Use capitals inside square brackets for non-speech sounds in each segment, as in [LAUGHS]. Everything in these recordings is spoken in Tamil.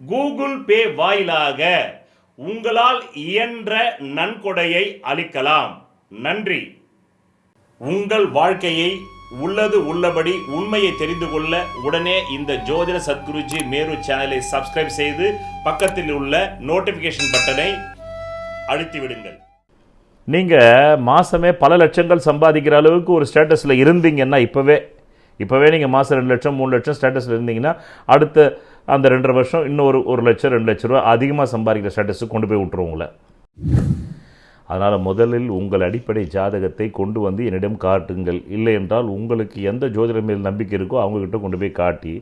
கூகுள் பே வாயிலாக உங்களால் இயன்ற நன்கொடையை அளிக்கலாம். நன்றி. உங்கள் வாழ்க்கையை உள்ளது உள்ளபடி உண்மையை தெரிந்து கொள்ள உடனே இந்த ஜோதிட சத்குருஜி மேரு சேனலை சப்ஸ்கிரைப் செய்து பக்கத்தில் உள்ள நோட்டிஃபிகேஷன் பட்டனை அழுத்தி விடுங்கள் நீங்கள் மாதமே பல லட்சங்கள் சம்பாதிக்கிற அளவுக்கு ஒரு ஸ்டேட்டஸில் இருந்தீங்கன்னா இப்போவே இப்போவே நீங்கள் மாதம் ரெண்டு லட்சம் மூணு லட்சம் ஸ்டேட்டஸில் இருந்தீங்கன்னா அடுத்த அந்த ரெண்டரை வருஷம் இன்னும் ஒரு ஒரு லட்சம் ரெண்டு லட்ச ரூபா அதிகமாக சம்பாதிக்கிற ஸ்டேட்டஸுக்கு கொண்டு போய் விட்டுரும் உங்களை. அதனால் முதலில் உங்கள் அடிப்படை ஜாதகத்தை கொண்டு வந்து என்னிடம் காட்டுங்கள். இல்லை என்றால் உங்களுக்கு எந்த ஜோதிடம் மேல் நம்பிக்கை இருக்கோ அவங்கக்கிட்ட கொண்டு போய் காட்டி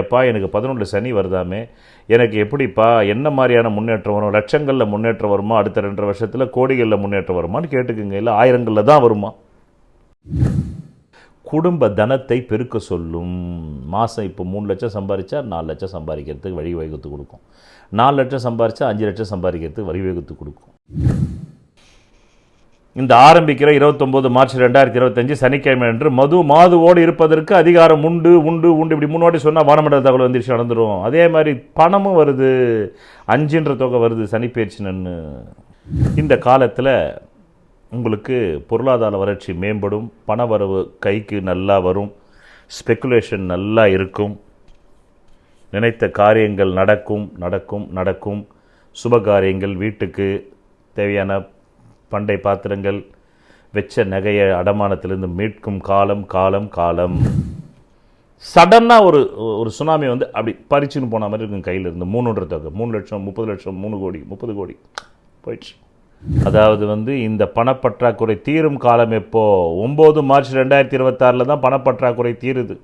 எப்பா எனக்கு பதினொன்று சனி வருதாமே? எனக்கு எப்படிப்பா என்ன மாதிரியான முன்னேற்றம் வரும்? லட்சங்களில் முன்னேற்றம் வருமா? அடுத்த ரெண்டரை வருஷத்தில் கோடிகளில் முன்னேற்றம் வருமான்னு கேட்டுக்குங்க. இல்லை ஆயிரங்களில் தான் வருமா? குடும்ப தனத்தை பெருக்க சொல்லும். மாதம் இப்போ மூணு லட்சம் சம்பாதிச்சா நாலு லட்சம் சம்பாதிக்கிறதுக்கு வழி வகுத்து கொடுக்கும். நாலு லட்சம் சம்பாதிச்சா அஞ்சு லட்சம் சம்பாதிக்கிறதுக்கு வழி வகுத்து கொடுக்கும். இந்த ஆரம்பிக்கிற இருபத்தொம்போது மார்ச் ரெண்டாயிரத்தி இருபத்தஞ்சு சனிக்கிழமை அன்று மது மாதுவோடு இருப்பதற்கு அதிகாரம் உண்டு உண்டு உண்டு. இப்படி மூணு வாட்டி சொன்னால் வானமண்டல தகவல் வந்துருச்சு நடந்துடும் அதே மாதிரி பணமும் வருது. அஞ்சுன்ற தொகை வருது சனிப்பயிற்சினு இந்த காலத்தில் உங்களுக்கு பொருளாதார வளர்ச்சி மேம்படும் பண வரவு கைக்கு நல்லா வரும் ஸ்பெக்குலேஷன் நல்லா இருக்கும் நினைத்த காரியங்கள் நடக்கும் நடக்கும் நடக்கும் சுப காரியங்கள் வீட்டுக்கு தேவையான பண்டை பாத்திரங்கள் வெச்ச நகையை அடமானத்திலிருந்து மீட்கும் காலம் காலம் காலம். சடனாக ஒரு ஒரு சுனாமி வந்து அப்படி பறிச்சுன்னு போன மாதிரி இருக்கும் கையில் இருந்து மூணுன்ற தொகை மூணு லட்சம் முப்பது லட்சம் மூணு கோடி முப்பது கோடி. போயிடுச்சு. அதாவது வந்து இந்த பணப்பற்றாக்குறை தீரும் காலம் எப்போ? ஒம்பது மார்ச் ரெண்டாயிரத்தி இருபத்தாறில் தான் பணப்பற்றாக்குறை தீருது.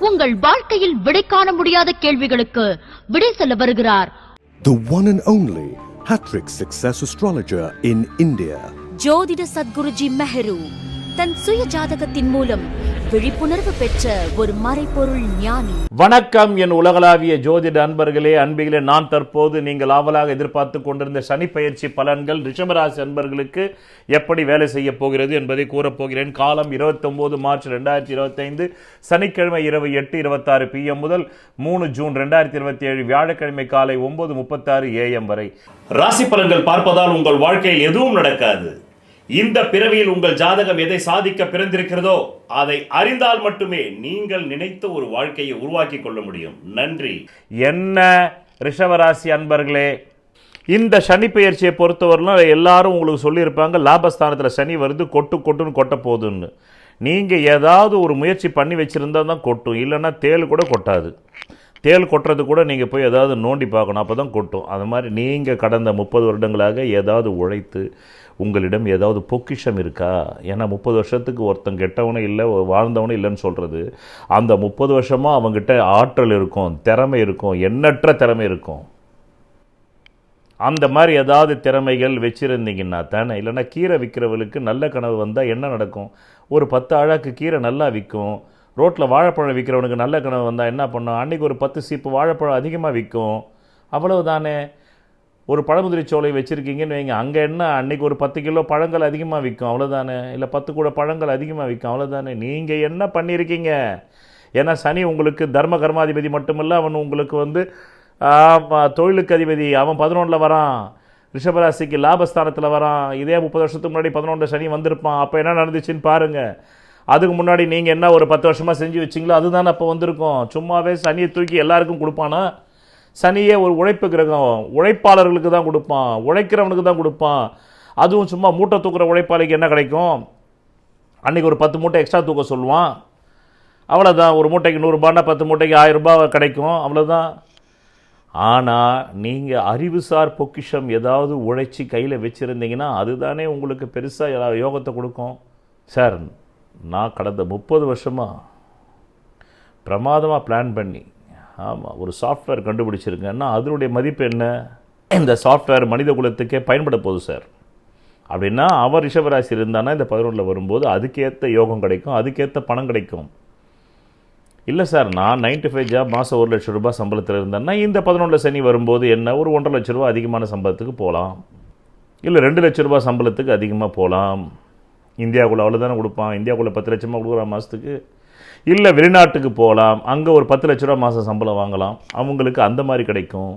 உங்கள் வாழ்க்கையில் விடை காண முடியாத கேள்விகளுக்கு விடை சொல்ல வருகிறார். The one and only Hattrick Success Astrologer in India. ஜோதிட சத்குருஜி மெஹரு தன் சுய ஜாதகத்தின் மூலம் விழிப்புணர்வு பெற்ற ஒரு மறைபொருள் ஞானி. வணக்கம் என் உலகளாவிய ஜோதிட அன்பர்களே. அன்பிகளே நான் தற்போது நீங்கள் ஆவலாக எதிர்பார்த்து கொண்டிருந்த சனி பயிற்சி பலன்கள் ரிஷபராசி அன்பர்களுக்கு எப்படி வேலை செய்ய போகிறது என்பதை கூறப்போகிறேன் காலம் 29 மார்ச் ரெண்டாயிரத்தி இருபத்தைந்து சனிக்கிழமை இரவு எட்டு இருபத்தாறு பிஎம் முதல் மூணு ஜூன் ரெண்டாயிரத்தி இருபத்தி ஏழு வியாழக்கிழமை காலை ஒன்பது முப்பத்தாறு ஏஎம் வரை. ராசி பலன்கள் பார்ப்பதால் உங்கள் வாழ்க்கையில் எதுவும் நடக்காது. இந்த பிறவியில் உங்கள் ஜாதகம் எதை சாதிக்க பிறந்திருக்கிறதோ அதை அறிந்தால் மட்டுமே நீங்கள் நினைத்த ஒரு வாழ்க்கையை உருவாக்கி கொள்ள முடியும். நன்றி. என்ன ரிஷவராசி அன்பர்களே இந்த சனி பெயர்ச்சியை பொறுத்தவரையிலும் எல்லாரும் உங்களுக்கு சொல்லியிருப்பாங்க லாபஸ்தானத்தில் சனி வருது கொட்டு கொட்டுன்னு கொட்ட போகுதுன்னு. நீங்கள் ஏதாவது ஒரு முயற்சி பண்ணி வச்சுருந்தா தான் கொட்டும் இல்லைன்னா தேள் கூட கொட்டாது. தேள் கொட்டுறது கூட நீங்கள் போய் ஏதாவது நோண்டி பார்க்கணும். அப்போ தான் கொட்டும். அது மாதிரி நீங்கள் கடந்த முப்பது வருடங்களாக ஏதாவது உழைத்து உங்களிடம் ஏதாவது பொக்கிஷம் இருக்கா? ஏன்னா முப்பது வருஷத்துக்கு ஒருத்தன் கெட்டவனும் இல்லை வாழ்ந்தவனும் இல்லைன்னு சொல்கிறது அந்த முப்பது வருஷமாக அவங்ககிட்ட ஆற்றல் இருக்கும் திறமை இருக்கும் எண்ணற்ற திறமை இருக்கும். அந்த மாதிரி ஏதாவது திறமைகள் வச்சுருந்தீங்கன்னா தானே? இல்லைன்னா கீரை விற்கிறவளுக்கு நல்ல கனவு வந்தால் என்ன நடக்கும்? ஒரு பத்து அழகு கீரை நல்லா விற்கும் ரோட்டில் வாழைப்பழம் விற்கிறவனுக்கு நல்ல கனவு வந்தால் என்ன பண்ணும்? அன்றைக்கி ஒரு பத்து சீப்பு வாழைப்பழம் அதிகமாக விற்கும் அவ்வளவு தானே ஒரு பழமுதிரி சோலை வச்சுருக்கீங்கன்னு வைங்க. அங்கே என்ன? அன்றைக்கி ஒரு பத்து கிலோ பழங்கள் அதிகமாக விற்கும் அவ்வளோதானே இல்லை பத்து கூட பழங்கள் அதிகமாக விற்கும் அவ்வளோதானே நீங்கள் என்ன பண்ணியிருக்கீங்க ஏன்னா சனி உங்களுக்கு தர்ம கர்மாதிபதி மட்டுமில்ல அவன் உங்களுக்கு வந்து தொழிலுக்கு அதிபதி. அவன் பதினொன்றில் வரான். ரிஷபராசிக்கு லாபஸ்தானத்தில் வரான். இதே முப்பது வருஷத்துக்கு முன்னாடி பதினொன்று சனி வந்திருப்பான். அப்போ என்ன நடந்துச்சுன்னு பாருங்கள் அதுக்கு முன்னாடி நீங்கள் என்ன ஒரு பத்து வருஷமாக செஞ்சு வச்சிங்களோ அதுதானே அப்போ வந்திருக்கும். சும்மாவே சனியை தூக்கி எல்லாருக்கும் கொடுப்பானா? சனியே ஒரு உழைப்பு கிரகம். உழைப்பாளர்களுக்கு தான் கொடுப்பான். உழைக்கிறவனுக்கு தான் கொடுப்பான். அதுவும் சும்மா மூட்டை தூக்குற உழைப்பாளிக்கு என்ன கிடைக்கும்? அன்றைக்கி ஒரு பத்து மூட்டை எக்ஸ்ட்ரா தூக்க சொல்லுவான். அவ்வளோதான் ஒரு மூட்டைக்கு நூறுரூபான்னா பத்து மூட்டைக்கு ஆயிரம் ரூபாய் கிடைக்கும். அவ்வளோதான் ஆனால் நீங்கள் அறிவுசார் பொக்கிஷம் ஏதாவது உழைச்சி கையில் வச்சுருந்தீங்கன்னா அதுதானே உங்களுக்கு பெருசாக யோகத்தை கொடுக்கும். சார் நான் கடந்த முப்பது வருஷமாக பிரமாதமாக பிளான் பண்ணி ஆமாம் ஒரு சாஃப்ட்வேர் கண்டுபிடிச்சிருக்கேன்னா அதனுடைய மதிப்பு என்ன? இந்த சாஃப்ட்வேர் மனித குலத்துக்கே பயன்பட போகுது சார் அப்படின்னா அவர் ரிஷபராசி இருந்தானா இந்த பதினொன்றில் வரும்போது அதுக்கேற்ற யோகம் கிடைக்கும் அதுக்கேற்ற பணம் கிடைக்கும். இல்லை சார் நான் 95 ஃபைவ் ஜாப் மாதம் ஒரு லட்சம் ரூபாய் சம்பளத்தில் இருந்தேன்னா இந்த பதினொன்றில் சனி வரும்போது என்ன ஒரு ஒன்றரை லட்ச ரூபா அதிகமான சம்பளத்துக்கு போகலாம் இல்லை ரெண்டு லட்ச ரூபாய் சம்பளத்துக்கு அதிகமாக போகலாம் இந்தியாவுக்குள்ளே அவ்வளோதானே கொடுப்பான். இந்தியாவுக்குள்ளே பத்து லட்சமாக கொடுக்குற மாதத்துக்கு இல்லை வெளிநாட்டுக்கு போகலாம் அங்கே ஒரு பத்து லட்ச ரூபா மாதம் சம்பளம் வாங்கலாம். அவங்களுக்கு அந்த மாதிரி கிடைக்கும்.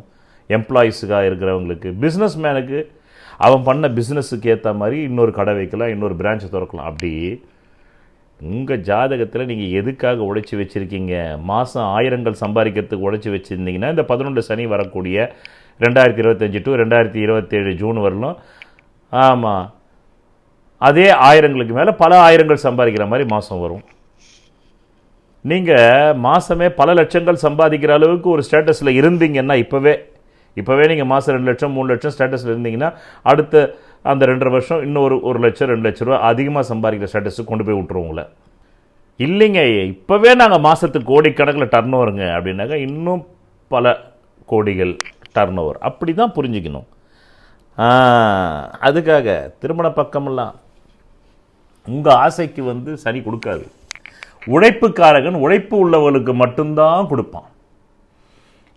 எம்ப்ளாயீஸுக்காக இருக்கிறவங்களுக்கு. பிஸ்னஸ் மேனுக்கு அவன் பண்ண பிஸ்னஸுக்கு ஏற்ற மாதிரி இன்னொரு கடை வைக்கலாம் இன்னொரு பிரான்ச்சை திறக்கலாம். அப்படி உங்கள் ஜாதகத்தில் நீங்கள் எதுக்காக உழைச்சி வச்சுருக்கீங்க? மாதம் ஆயிரங்கள் சம்பாதிக்கிறதுக்கு உழைச்சி வச்சுருந்தீங்கன்னா இந்த பதினொன்று சனி வரக்கூடிய ரெண்டாயிரத்தி இருபத்தஞ்சி டு ரெண்டாயிரத்தி இருபத்தேழு ஜூன் வரலும் ஆமாம் அதே ஆயிரங்களுக்கு மேலே பல ஆயிரங்கள் சம்பாதிக்கிற மாதிரி மாதம் வரும். நீங்கள் மாதமே பல லட்சங்கள் சம்பாதிக்கிற அளவுக்கு ஒரு ஸ்டேட்டஸில் இருந்தீங்கன்னா இப்போவே இப்போவே நீங்கள் மாதம் ரெண்டு லட்சம் மூணு லட்சம் ஸ்டேட்டஸில் இருந்தீங்கன்னா அடுத்த அந்த ரெண்டரை வருஷம் இன்னொரு ஒரு லட்சம் ரெண்டு லட்ச ரூபா அதிகமாக சம்பாதிக்கிற ஸ்டேட்டஸுக்கு கொண்டு போய் விட்ருவோங்கள உங்களை. இல்லைங்க இப்போவே நாங்கள் மாதத்துக்கு கோடிக்கணக்கில் டர்ன் ஓவருங்க அப்படின்னாக்கா இன்னும் பல கோடிகள் டர்ன் ஓவர் அப்படி தான் புரிஞ்சுக்கணும் அதுக்காக திருமண பக்கமெல்லாம் உங்கள் ஆசைக்கு வந்து சனி கொடுக்காது. உழைப்புக்காரகன் உழைப்பு உள்ளவர்களுக்கு மட்டும்தான் கொடுப்பான்.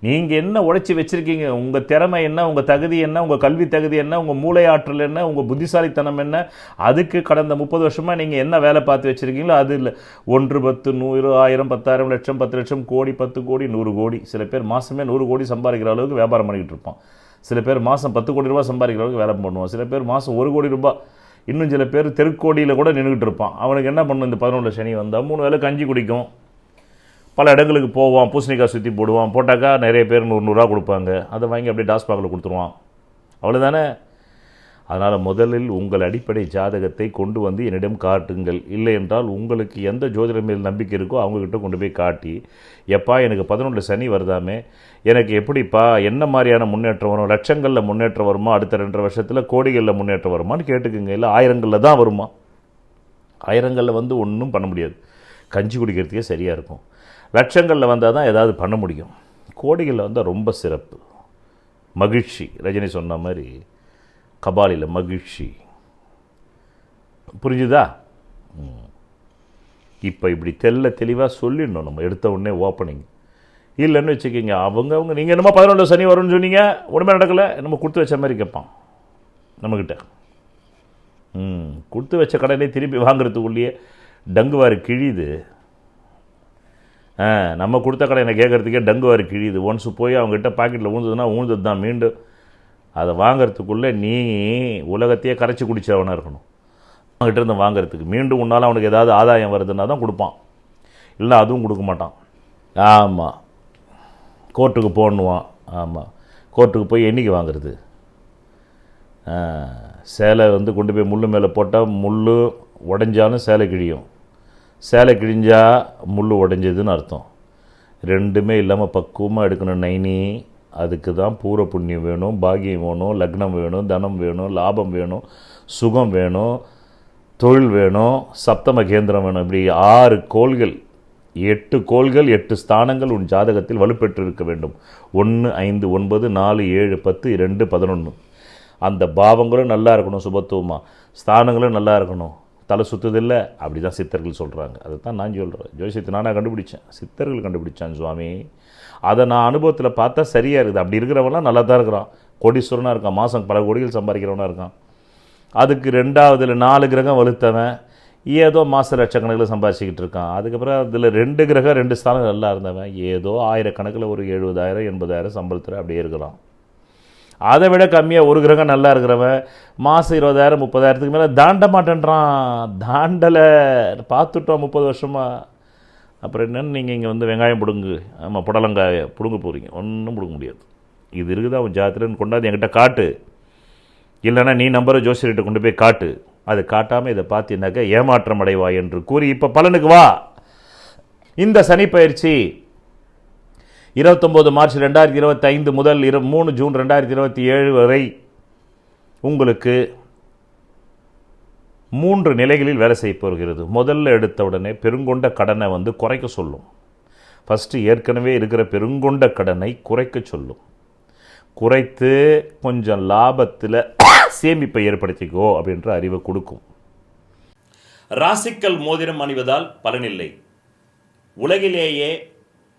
நீங்கள் என்ன உழைச்சி வச்சுருக்கீங்க? உங்கள் திறமை என்ன? உங்கள் தகுதி என்ன? உங்கள் கல்வி தகுதி என்ன? உங்கள் மூளை ஆற்றல் என்ன? உங்கள் புத்திசாலித்தனம் என்ன? அதுக்கு கடந்த முப்பது வருஷமாக நீங்கள் என்ன வேலை பார்த்து வச்சுருக்கீங்களோ அது இல்லை. ஒன்று பத்து நூறு ஆயிரம் பத்தாயிரம் லட்சம் பத்து லட்சம் கோடி பத்து கோடி நூறு கோடி. சில பேர் மாதமே நூறு கோடி சம்பாதிக்கிற அளவுக்கு வியாபாரம் பண்ணிக்கிட்டு இருப்பான். சில பேர் மாதம் பத்து கோடி ரூபாய் சம்பாதிக்கிற அளவுக்கு வேலை பண்ணுவோம் சில பேர் மாதம் ஒரு கோடி ரூபாய் இன்னும் சில பேர் தெருக்கோடியில் கூட நின்றுக்கிட்டு இருப்பான். அவனுக்கு என்ன பண்ணும்? இந்த பதினொன்று சனி வந்தால் மூணு வேளை கஞ்சி குடிக்கும். பல இடங்களுக்கு போவான் பூசணிக்காய் சுற்றி போடுவான். போட்டாக்கா நிறைய பேர் நூறு நூறுரூவா கொடுப்பாங்க. அதை வாங்கி அப்படியே டாஸ்பாகில் கொடுத்துருவான். அவ்வளோதானே அதனால் முதலில் உங்கள் அடிப்படை ஜாதகத்தை கொண்டு வந்து என்னிடம் காட்டுங்கள். இல்லை என்றால் உங்களுக்கு எந்த ஜோதிடம் மேல் நம்பிக்கை இருக்கோ அவங்கக்கிட்ட கொண்டு போய் காட்டி எப்பா எனக்கு பதினொன்று சனி வருதாமே எனக்கு எப்படிப்பா என்ன மாதிரியான முன்னேற்றம் வரும் லட்சங்களில் முன்னேற்றம் வருமா அடுத்த ரெண்டரை வருஷத்தில் கோடிகளில் முன்னேற்றம் வருமான்னு கேட்டுக்குங்க. இல்லை ஆயிரங்களில் தான் வருமா? ஆயிரங்களில் வந்து ஒன்றும் பண்ண முடியாது. கஞ்சி குடிக்கிறதுக்கே சரியாக இருக்கும். லட்சங்களில் வந்தால் தான் ஏதாவது பண்ண முடியும். கோடிகளில் வந்தால் ரொம்ப சிறப்பு. மகிழ்ச்சி. ரஜினி சொன்ன மாதிரி கபாலியில் மகிழ்ச்சி. புரிஞ்சுதா? இப்போ இப்படி தெல்ல தெளிவாக சொல்லிடணும் நம்ம. எடுத்த உடனே ஓப்பனிங் இல்லைன்னு வச்சுக்கிங்க அவங்க அவங்க நீங்கள் என்னமோ பதினொன்று சனி வரும்னு சொன்னீங்க உடனே நடக்கலை நம்ம கொடுத்து வச்ச மாதிரி கேட்பான். நம்மக்கிட்ட ம். கொடுத்து வச்ச கடனே திருப்பி வாங்குறதுக்குள்ளேயே டங்குவார் கிழியுது. ஆ நம்ம கொடுத்த கடனை கேட்குறதுக்கே டங்குவார் கிழியுது. ஒன்ஸ் போய் அவங்ககிட்ட பாக்கெட்டில் ஊழ்ந்ததுன்னா ஊழ்ந்தது தான் மீண்டும். அதை வாங்குறதுக்குள்ளே நீ உலகத்தையே கரைச்சி குடிச்சவனாக இருக்கணும். அவங்ககிட்ட இருந்து வாங்குறதுக்கு. மீண்டும் உன்னால் அவனுக்கு ஏதாவது ஆதாயம் வருதுன்னா தான் கொடுப்பான். இல்லை அதுவும் கொடுக்க மாட்டான். ஆமாம் கோர்ட்டுக்கு போடணுவான் ஆமாம் கோர்ட்டுக்கு போய் என்றைக்கு வாங்குறது? சேலை வந்து கொண்டு போய் முள் மேலே போட்டால் முள் உடஞ்சாலும் சேலை கிழியும். சேலை கிழிஞ்சால் முள் உடஞ்சதுன்னு அர்த்தம். ரெண்டுமே இல்லாமல் பக்குவமாக எடுக்கணும் நைனி. அதுக்கு தான் பூர புண்ணியம் வேணும் பாகியம் வேணும் லக்னம் வேணும் தனம் வேணும் லாபம் வேணும் சுகம் வேணும் தொழில் வேணும் சப்தம கேந்திரம் வேணும். இப்படி ஆறு கோள்கள் எட்டு கோள்கள் எட்டு ஸ்தானங்கள் உன் ஜாதகத்தில் வலுப்பெற்று இருக்க வேண்டும். ஒன்று ஐந்து ஒன்பது நாலு ஏழு பத்து ரெண்டு பதினொன்று அந்த பாவங்களும் நல்லா இருக்கணும் சுபத்துவமாக ஸ்தானங்களும் நல்லா இருக்கணும். தலை சுத்துதில்ல. அப்படி தான் சித்தர்கள் சொல்கிறாங்க அதை தான் நான் சொல்கிறேன் ஜோசியத்தை நானாக கண்டுபிடிச்சேன். சித்தர்கள் கண்டுபிடிச்சான் சுவாமி. அதை நான் அனுபவத்தில் பார்த்தா சரியாக இருக்குது. அப்படி இருக்கிறவன்லாம் நல்லா தான் இருக்கிறான். கோடீஸ்வரனாக இருக்கான். மாதம் பல கோடிகள் சம்பாதிக்கிறவனாக இருக்கான். அதுக்கு ரெண்டாவதுல நாலு கிரகம் வலுத்தவன். ஏதோ மாத லட்சக்கணக்கில் சம்பாதிச்சிக்கிட்டு இருக்கான். அதுக்கப்புறம் அதில் ரெண்டு கிரகம் ரெண்டு ஸ்தானம் நல்லா இருந்தவன். ஏதோ ஆயிரக்கணக்கில் ஒரு எழுபதாயிரம் எண்பதாயிரம் சம்பளத்தில் அப்படியே இருக்கிறான். அதை விட கம்மியாக ஒரு கிரகம் நல்லா இருக்கிறவன். மாதம் இருபதாயிரம் முப்பதாயிரத்துக்கு மேலே தாண்ட மாட்டேன்றான். தாண்டலை பார்த்துட்டோம் முப்பது வருஷமாக அப்புறம் என்னென்னு நீங்கள் இங்கே வந்து வெங்காயம் பிடுங்கு. ஆமாம் புடலங்காய பிடுங்க போகிறீங்க ஒன்றும் பிடுங்க முடியாது. இது இருக்குது? அவன் ஜாத்திரன்னு கொண்டாந்து என்கிட்ட காட்டு. இல்லைன்னா நீ நம்பரை ஜோசியர்கிட்ட கொண்டு போய் காட்டு. அது காட்டாமல் இதை பார்த்தீங்கன்னாக்கா ஏமாற்றம் அடைவாய் என்று கூறி இப்போ பலனுக்கு வா. இந்த சனி பயிற்சி இருபத்தொம்போது மார்ச் ரெண்டாயிரத்தி இருபத்தைந்து முதல் இரு மூணு ஜூன் ரெண்டாயிரத்தி இருபத்தி ஏழு வரை உங்களுக்கு மூன்று நிலைகளில் வேலை செய்ய போகிறது. முதல்ல எடுத்த உடனே பெருங்கொண்ட கடனை வந்து குறைக்க சொல்லும். ஃபஸ்ட்டு ஏற்கனவே இருக்கிற பெருங்கொண்ட கடனை குறைக்க சொல்லும். குறைத்து கொஞ்சம் லாபத்தில் சேமிப்பை ஏற்படுத்திக்கோ அப்படின்ற அறிவை கொடுக்கும். ராசிக்கல் மோதிரம் அணிவதால் பலனில்லை. உலகிலேயே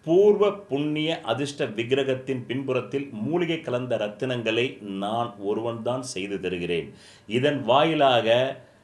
பூர்வ புண்ணிய அதிர்ஷ்ட விக்கிரகத்தின் பின்புறத்தில் மூலிகை கலந்த ரத்தினங்களை நான் ஒருவன்தான் செய்து தருகிறேன். இதன் வாயிலாக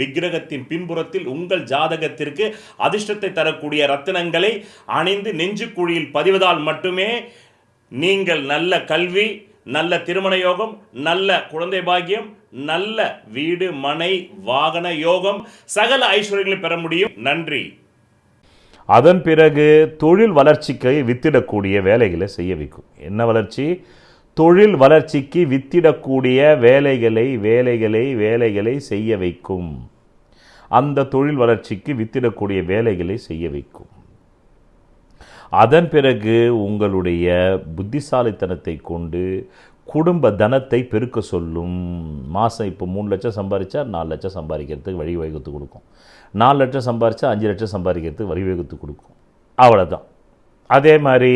விக்கிரகத்தின் பின்புறத்தில் உங்கள் ஜாதகத்திற்கு அதிர்ஷ்டத்தை தரக்கூடிய ரத்தினங்களை அணிந்து நெஞ்சுக்குழியில் பதிவதால் மட்டுமே நீங்கள் நல்ல கல்வி நல்ல திருமண யோகம் நல்ல குழந்தை பாக்கியம் நல்ல வீடு மனை வாகன யோகம் சகல ஐஸ்வர்யங்களை பெற முடியும். நன்றி. அதன் பிறகு தொழில் வளர்ச்சிக்கு வித்திடக்கூடிய வேலைகளை செய்ய வைக்கும். என்ன வளர்ச்சி? தொழில் வளர்ச்சிக்கு வித்திடக்கூடிய வேலைகளை வேலைகளை வேலைகளை செய்ய வைக்கும். அந்த தொழில் வளர்ச்சிக்கு வித்திடக்கூடிய வேலைகளை செய்ய வைக்கும். அதன் பிறகு உங்களுடைய புத்திசாலித்தனத்தை கொண்டு குடும்ப தனத்தை பெருக்க சொல்லும். மாதம் இப்போ மூணு லட்சம் சம்பாதிச்சா நாலு லட்சம் சம்பாதிக்கிறதுக்கு வழி வகுத்து கொடுக்கும். நாலு லட்சம் சம்பாதிச்சா அஞ்சு லட்சம் சம்பாதிக்கிறதுக்கு வழி வகுத்து கொடுக்கும். அவ்வளோதான் அதே மாதிரி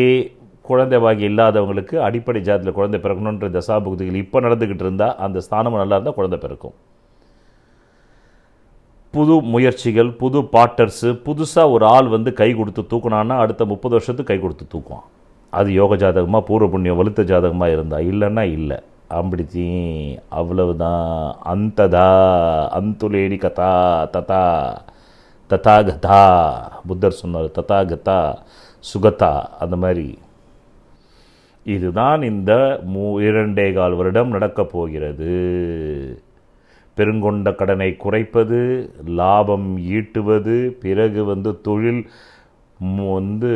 குழந்தை பாகி இல்லாதவங்களுக்கு அடிப்படை ஜாதியில் குழந்தை பிறக்கணுன்ற தசாபுக்திகள் இப்போ நடந்துக்கிட்டு இருந்தால் அந்த ஸ்தானமும் நல்லா இருந்தால் குழந்தை பிறக்கும். புது முயற்சிகள் புது பாட்டர்ஸு புதுசாக ஒரு ஆள் வந்து கை கொடுத்து தூக்கினான்னா அடுத்த முப்பது வருஷத்துக்கு கை கொடுத்து தூக்குவான். அது யோக ஜாதகமாக பூர்வ புண்ணியம் வலுத்த ஜாதகமாக இருந்தால் இல்லைன்னா இல்லை. அம்பிடித்தி அவ்வளவுதான். அந்ததா அந்துலேடி கதா ததா ததாகதா. புத்தர் சொன்னார் ததாகதா சுகதா அந்த மாதிரி. இதுதான் இந்த மூ இரண்டே கால் வருடம் நடக்கப் போகிறது. பெருங்கொண்ட கடனை குறைப்பது லாபம் ஈட்டுவது பிறகு வந்து தொழில் வந்து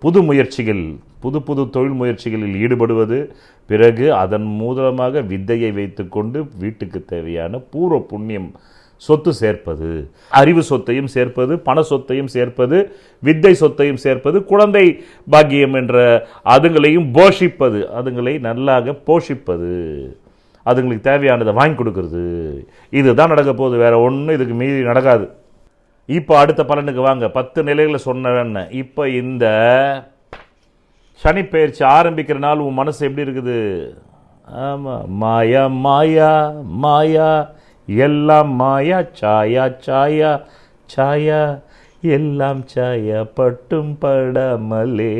புது முயற்சிகள் புது புது தொழில் முயற்சிகளில் ஈடுபடுவது பிறகு அதன் மூலமாக வித்தையை வைத்துக்கொண்டு வீட்டுக்கு தேவையான பூர்வ புண்ணியம் சொத்து சேர்ப்பது அறிவு சொத்தையும் சேர்ப்பது பண சொத்தையும் சேர்ப்பது வித்தை சொத்தையும் சேர்ப்பது குழந்தை பாக்கியம் என்ற அதுங்களையும் போஷிப்பது அதுங்களை நல்லாக போஷிப்பது. அதுங்களுக்கு தேவையானதை வாங்கி கொடுக்கறது. இதுதான் நடக்க போகுது. வேற ஒன்றும் இதுக்கு மீறி நடக்காது. இப்போ அடுத்த பலனுக்கு வாங்க. பத்து நிலைகளை சொன்ன இப்போ இந்த சனி பயிற்சி ஆரம்பிக்கிற நாள் உன் மனசு எப்படி இருக்குது? ஆமாம் மாயா மாயா மாயா. எல்லாம் மாயா சாயா சாயா சாயா. எல்லாம் சாயா பட்டும் படாமலே.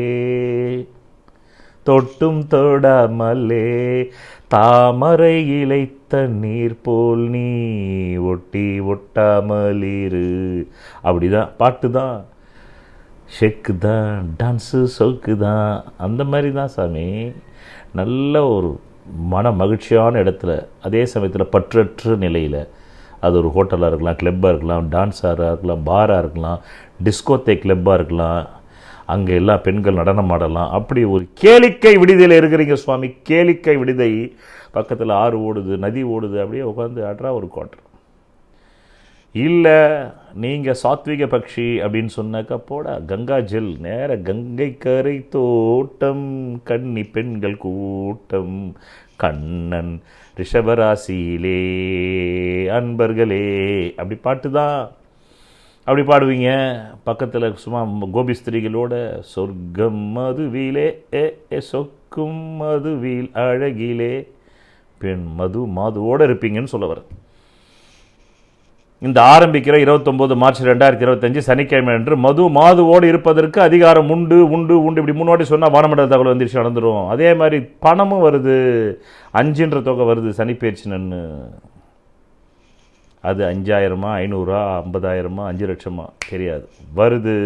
தொட்டும் தொடாமலே. தாமரை இழைத்த நீர் போல் நீ ஒட்டி ஒட்டாமலிரு. அப்படிதான் பாட்டு தான் ஷெக்கு தான் டான்ஸு சொக்கு தான் அந்த மாதிரி தான் சாமி. நல்ல ஒரு மன மகிழ்ச்சியான இடத்துல அதே சமயத்தில் பற்றற்ற நிலையில் அது ஒரு ஹோட்டலாக இருக்கலாம் கிளப்பாக இருக்கலாம் டான்ஸாராக இருக்கலாம் பாராக இருக்கலாம் டிஸ்கோத்தே கிளப்பாக இருக்கலாம் அங்கே எல்லா பெண்கள் நடனம் ஆடலாம். அப்படி ஒரு கேளிக்கை விடுதியில் இருக்கிறீங்க சுவாமி கேளிக்கை விடுதை. பக்கத்தில் ஆறு ஓடுது நதி ஓடுது அப்படியே உட்காந்து ஆடுறா ஒரு குவார்டர் இல்லை நீங்கள் சாத்விக பக்ஷி அப்படின்னு சொன்னாக்கா போடா. கங்கா ஜெல் நேர கங்கை கரை தோட்டம் கன்னி பெண்கள் கூட்டம் கண்ணன் ரிஷபராசியிலே அன்பர்களே. அப்படி பாட்டு தான் அப்படி பாடுவீங்க. பக்கத்தில் சும்மா கோபி ஸ்திரீகளோட சொர்க்கம் மதுவிலே ஏ ஏ சொக்கும் மதுவில் அழகிலே பெண் மது மாதுவோடு இருப்பீங்கன்னு சொல்ல வரேன். இந்த ஆரம்பிக்கிற இருபத்தொம்போது மார்ச் ரெண்டாயிரத்தி இருபத்தஞ்சு சனிக்கிழமை அன்று மது மாதுவோடு இருப்பதற்கு அதிகாரம் உண்டு உண்டு உண்டு இப்படி மூணு வாட்டி சொன்னால் வானமண்டல தகவல் வந்துருச்சு நடந்துடும் அதே மாதிரி பணமும் வருது. அஞ்சுன்ற தொகை வருது சனிப்பயிற்சினு அது அஞ்சாயிரமா ஐநூறா ஐம்பதாயிரமா அஞ்சு லட்சமா? தெரியாது. வருது.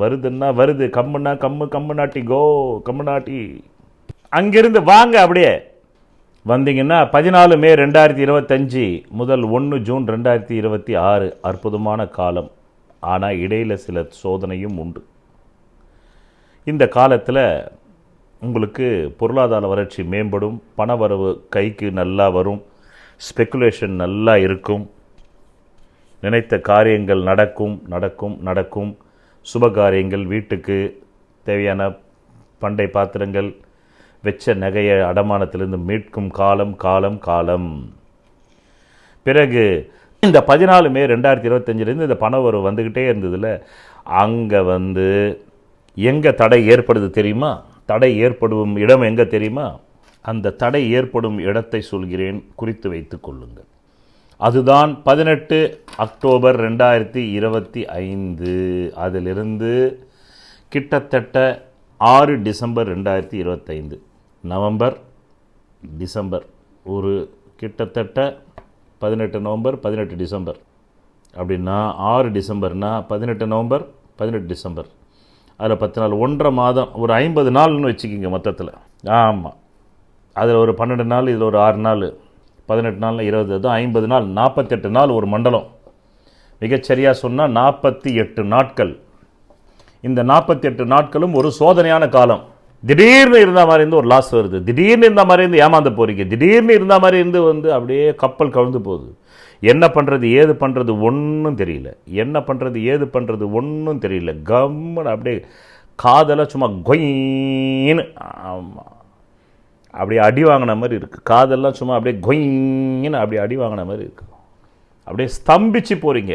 வருதுன்னா வருது. கம்முன்னா கம்மு கம்மு நாட்டி கோ கம்மு நாட்டி வாங்க அப்படியே. வந்தீங்கன்னா பதினாலு மே ரெண்டாயிரத்தி இருபத்தஞ்சி முதல் ஒன்று ஜூன் ரெண்டாயிரத்தி இருபத்தி ஆறு அற்புதமான காலம். ஆனால் இடையில் சில சோதனையும் உண்டு. இந்த காலத்தில் உங்களுக்கு பொருளாதார வளர்ச்சி மேம்படும் பணவரவு கைக்கு நல்லா வரும் ஸ்பெக்குலேஷன் நல்லா இருக்கும் நினைத்த காரியங்கள் நடக்கும் நடக்கும் நடக்கும் சுப காரியங்கள் வீட்டுக்கு தேவையான பண்டை பாத்திரங்கள் வெச்ச நகையை அடமானத்திலிருந்து மீட்கும் காலம் காலம் காலம். பிறகு இந்த பதினாலு மே ரெண்டாயிரத்தி இருபத்தஞ்சிலேருந்து இந்த பணம் ஒரு வந்துக்கிட்டே இருந்ததில் அங்கே வந்து எங்கே தடை ஏற்படுது தெரியுமா? தடை ஏற்படும் இடம் எங்கே தெரியுமா? அந்த தடை ஏற்படும் இடத்தை சொல்கிறேன் குறித்து வைத்துக் கொள்ளுங்கள். அதுதான் பதினெட்டு அக்டோபர் ரெண்டாயிரத்தி இருபத்தி ஐந்து. அதிலிருந்து கிட்டத்தட்ட ஆறு டிசம்பர் ரெண்டாயிரத்தி இருபத்தைந்து. நவம்பர் டிசம்பர். ஒரு கிட்டத்தட்ட பதினெட்டு நவம்பர் பதினெட்டு டிசம்பர். அப்படின்னா ஆறு டிசம்பர்னா பதினெட்டு நவம்பர் பதினெட்டு டிசம்பர். அதில் பத்து நாள் ஒன்றரை மாதம் ஒரு ஐம்பது நாள்னு வச்சுக்கிங்க மொத்தத்தில். ஆமாம் அதில் ஒரு பன்னெண்டு நாள் இதில் ஒரு ஆறு நாள். பதினெட்டு நாளில் இருபது தான் ஐம்பது நாள். நாற்பத்தெட்டு நாள் ஒரு மண்டலம். மிகச்சரியாக சொன்னால் நாற்பத்தி எட்டு நாட்கள். இந்த நாற்பத்தி எட்டு நாட்களும் ஒரு சோதனையான காலம். திடீர்னு இருந்த மாதிரி இருந்து ஒரு லாஸ் வருது. திடீர்னு இருந்த மாதிரி இருந்து ஏமாந்து போகிறீங்க திடீர்னு இருந்த மாதிரி இருந்து வந்து அப்படியே கப்பல் கவிழ்ந்து போகுது. என்ன பண்ணுறது ஏது பண்ணுறது ஒன்றும் தெரியல. என்ன பண்ணுறது ஏது பண்ணுறது ஒன்றும் தெரியல. கம்முன்னு அப்படியே காதெல்லாம் சும்மா கொயின்னு ஆமாம் அப்படியே அடி வாங்கின மாதிரி இருக்குது காதெல்லாம் சும்மா அப்படியே கொயின்னு அப்படியே அடி வாங்கின மாதிரி இருக்குது அப்படியே ஸ்தம்பிச்சு போகிறீங்க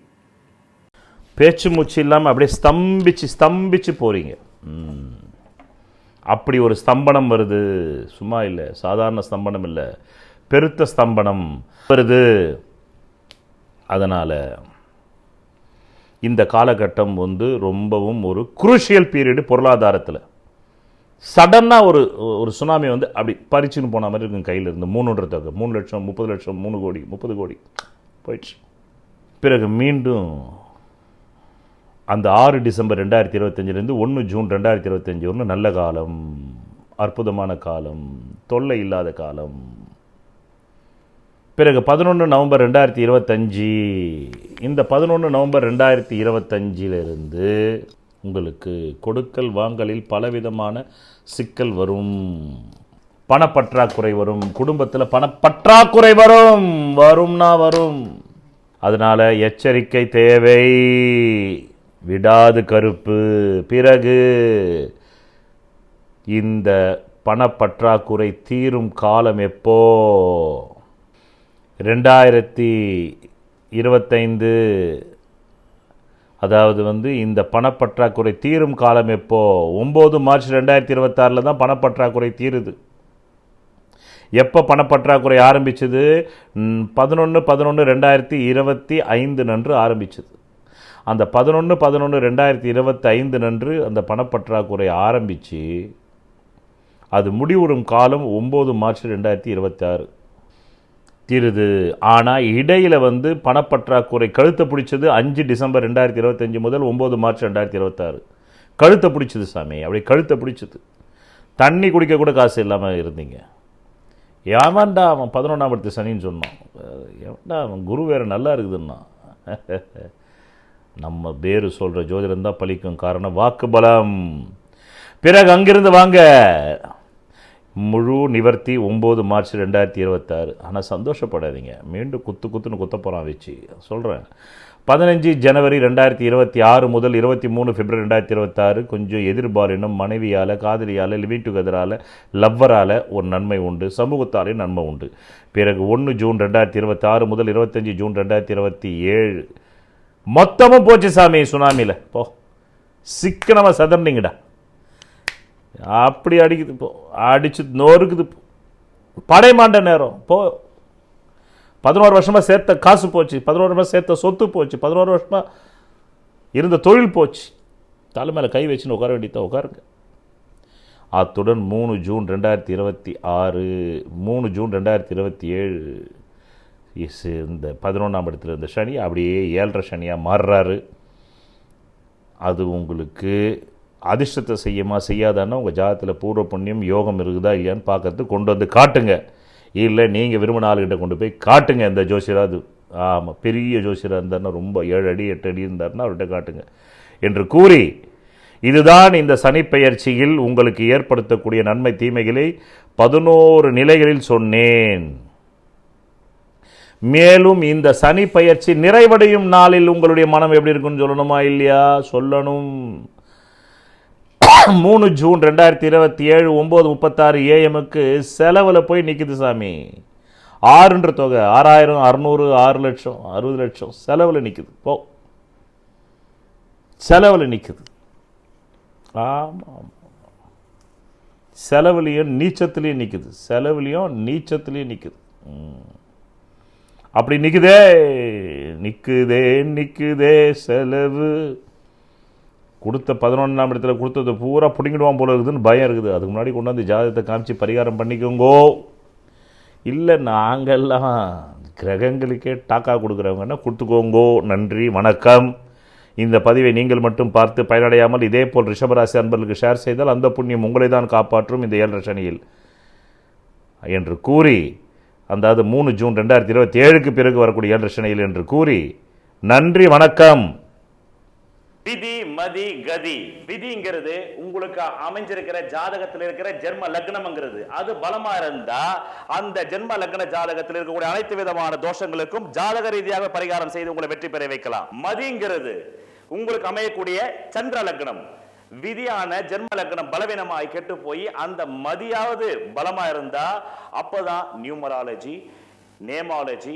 பேச்சு மூச்சு இல்லாமல் அப்படியே ஸ்தம்பிச்சு ஸ்தம்பிச்சு போகிறீங்க அப்படி ஒரு ஸ்தம்பனம் வருது. சும்மா இல்லை. சாதாரண ஸ்தம்பனம் இல்லை. பெருத்த ஸ்தம்பனம் வருது. அதனால் இந்த காலகட்டம் வந்து ரொம்பவும் ஒரு குரூஷியல் பீரியடு பொருளாதாரத்தில். சடனாக ஒரு ஒரு சுனாமி வந்து அப்படி பறிச்சுன்னு போன மாதிரி இருக்கும் கையில் இருந்து. மூணுன்ற தொகை. மூணு லட்சம் முப்பது லட்சம் மூணு கோடி முப்பது கோடி. போயிடுச்சு. பிறகு மீண்டும் அந்த ஆறு டிசம்பர் ரெண்டாயிரத்தி இருபத்தஞ்சிலேருந்து ஒன்று ஜூன் ரெண்டாயிரத்தி இருபத்தஞ்சி ஒன்று நல்ல காலம் அற்புதமான காலம் தொல்லை இல்லாத காலம். பிறகு பதினொன்று நவம்பர் ரெண்டாயிரத்தி இருபத்தஞ்சி இந்த பதினொன்று நவம்பர் ரெண்டாயிரத்தி இருபத்தஞ்சிலிருந்து உங்களுக்கு கொடுக்கல் வாங்கலில் பலவிதமான சிக்கல் வரும். பணப்பற்றாக்குறை வரும். குடும்பத்தில் பணப்பற்றாக்குறை வரும். வரும்னா வரும். அதனால் எச்சரிக்கை தேவை. விடாது கருப்பு. பிறகு இந்த பணப்பற்றாக்குறை தீரும் காலம் எப்போ? ரெண்டாயிரத்தி இருபத்தைந்து. அதாவது வந்து இந்த பணப்பற்றாக்குறை தீரும் காலம் எப்போ? ஒம்பது மார்ச் ரெண்டாயிரத்தி இருபத்தாறில் தான் பணப்பற்றாக்குறை தீருது. எப்போ பணப்பற்றாக்குறை ஆரம்பிச்சது? பதினொன்று பதினொன்று ரெண்டாயிரத்தி இருபத்தி ஐந்து நன்று ஆரம்பிச்சது. அந்த பதினொன்று பதினொன்று ரெண்டாயிரத்தி இருபத்தி ஐந்து நன்று அந்த பணப்பற்றாக்குறை ஆரம்பித்து அது முடிவுறும் காலம் ஒம்பது மார்ச் ரெண்டாயிரத்தி இருபத்தாறு. தீருது ஆனால் இடையில் வந்து பணப்பற்றாக்குறை கழுத்தை பிடிச்சது அஞ்சு டிசம்பர் ரெண்டாயிரத்தி இருபத்தஞ்சி முதல் ஒம்பது மார்ச் ரெண்டாயிரத்தி இருபத்தாறு. கழுத்தை பிடிச்சது சாமி அப்படி கழுத்தை பிடிச்சது. தண்ணி குடிக்க கூட காசு இல்லாமல் இருந்தீங்க. ஏமாண்டா அவன் பதினொன்றாம் இடத்து சனின்னு சொன்னான். ஏன்டா அவன் குரு வேறு நல்லா இருக்குதுன்னா? [LAUGHS] நம்ம பேரு சொல்கிற ஜோதிடம் தான் பலிக்கும் காரணம். வாக்கு பலம். பிறகு அங்கிருந்து வாங்க. முழு நிவர்த்தி ஒம்பது மார்ச் ரெண்டாயிரத்தி இருபத்தாறு. ஆனால் சந்தோஷப்படாதீங்க. மீண்டும் குத்து குத்துன்னு குத்த போகிறான் வச்சு. சொல்கிறேன் பதினஞ்சு ஜனவரி ரெண்டாயிரத்தி இருபத்தி ஆறு முதல் இருபத்தி மூணு பிப்ரவரி ரெண்டாயிரத்தி இருபத்தாறு கொஞ்சம் எதிர்பாலினும் மனைவியால் காதலியால் லிவிங் டுகெதரால் லவ்வரால் ஒரு நன்மை உண்டு. சமூகத்தாலே நன்மை உண்டு. பிறகு ஒன்று ஜூன் ரெண்டாயிரத்தி இருபத்தாறு முதல் இருபத்தஞ்சி ஜூன் ரெண்டாயிரத்தி இருபத்தி ஏழு. மொத்தமும் போச்சு சாமி சுனாமியில். போ. சிக்கனமாக சதர்னிங்கடா. அப்படி அடிக்குது போ. அடிச்சு நொறுக்குது போ. படை மாண்ட நேரம் போ. பதினோரு வருஷமாக சேர்த்த காசு போச்சு பதினோரு வருஷமாக சேர்த்த சொத்து போச்சு பதினோரு வருஷமாக இருந்த தொழில் போச்சு. தலை மேலே கை வச்சுன்னு உட்கார வேண்டியதான் உட்காருங்க. அத்துடன் மூணு ஜூன் ரெண்டாயிரத்தி இருபத்தி ஆறு மூணு ஜூன் ரெண்டாயிரத்தி இருபத்தி ஏழு இந்த பதினொன்றாம் இடத்துல இருந்த சனி அப்படியே ஏழரை சனியாக மாறுறாரு. அது உங்களுக்கு அதிர்ஷ்டத்தை செய்யுமா செய்யாதான்னா உங்கள் ஜாதத்தில் பூர்வ புண்ணியம் யோகம் இருக்குதா இல்லையான்னு பார்க்கறதுக்கு கொண்டு வந்து காட்டுங்க. இல்லை நீங்கள் விரும்பின ஆளுகிட்ட கொண்டு போய் காட்டுங்க இந்த ஜோசியரா அது ஆமாம் பெரிய ஜோசியராக இருந்தாருன்னா ரொம்ப ஏழு அடி எட்டு அடி இருந்தார்னா அவர்கிட்ட காட்டுங்க. என்று கூறி இதுதான் இந்த சனிப்பெயர்ச்சியில் உங்களுக்கு ஏற்படுத்தக்கூடிய நன்மை தீமைகளை பதினோரு நிலைகளில் சொன்னேன். மேலும் இந்த சனி பயிற்சி நிறைவடையும் நாளில் உங்களுடைய மனம் எப்படி இருக்குன்னு சொல்லணுமா இல்லையா? சொல்லணும். [COUGHS] மூணு ஜூன் ரெண்டாயிரத்தி இருபத்தி ஏழு ஒம்பது முப்பத்தாறு ஏஎம்க்கு செலவில் போய் நிற்குது சாமி. ஆறுன்ற தொகை ஆறாயிரம் அறநூறு ஆறு லட்சம் அறுபது லட்சம் செலவில் நிற்குது போ. செலவில் நிற்குது ஆமாம். செலவுலேயும் நீச்சத்துலேயும் நிற்குது செலவுலேயும் நீச்சத்துலேயும் நிற்குது ம். அப்படி நிற்குதே நிற்குதே நிற்குதே செலவு. கொடுத்த பதினொன்றாம் இடத்துல கொடுத்தது பூரா பிடிங்கிடுவான் போல இருக்குதுன்னு பயம் இருக்குது. அதுக்கு முன்னாடி கொண்டாந்து ஜாதகத்தை காமிச்சு பரிகாரம் பண்ணிக்கோங்கோ. இல்லை நாங்கள்லாம் கிரகங்களுக்கே டாக்கா கொடுக்குறவங்கன்னா கொடுத்துக்கோங்கோ. நன்றி வணக்கம். இந்த பதிவை நீங்கள் மட்டும் பார்த்து பயனடையாமல் இதே போல் ரிஷபராசி அன்பர்களுக்கு ஷேர் செய்தால் அந்த புண்ணியம் உங்களை தான் காப்பாற்றும் இந்த ஏழரை சனியில். என்று கூறி அதாவது மூணு ஜூன் ரெண்டாயிரத்தி இருபத்தி ஏழுக்கு பிறகு வரக்கூடிய ஏழரை சனியில் என்று கூறி நன்றி வணக்கம். விதி மதி கதி. விதிங்கிறது உங்களுக்கு அமைஞ்சிருக்கிற ஜாதகத்தில் இருக்கிற ஜென்ம லக்னம்ங்கிறது. அது பலமா இருந்தா அந்த ஜென்ம லக்ன ஜாதகத்தில் இருக்கக்கூடிய அனைத்து விதமான தோஷங்களுக்கும் ஜாதக ரீதியாக பரிகாரம் செய்து உங்களை வெற்றி பெற வைக்கலாம். மதிங்கிறது உங்களுக்கு அமையக்கூடிய சந்திர லக்னம். விதியான ஜென்ம லக்னம் பலவீனமாய் கெட்டு போய் அந்த மதியாவது பலமா இருந்தா அப்பதான் நியூமராலஜி நேமாலஜி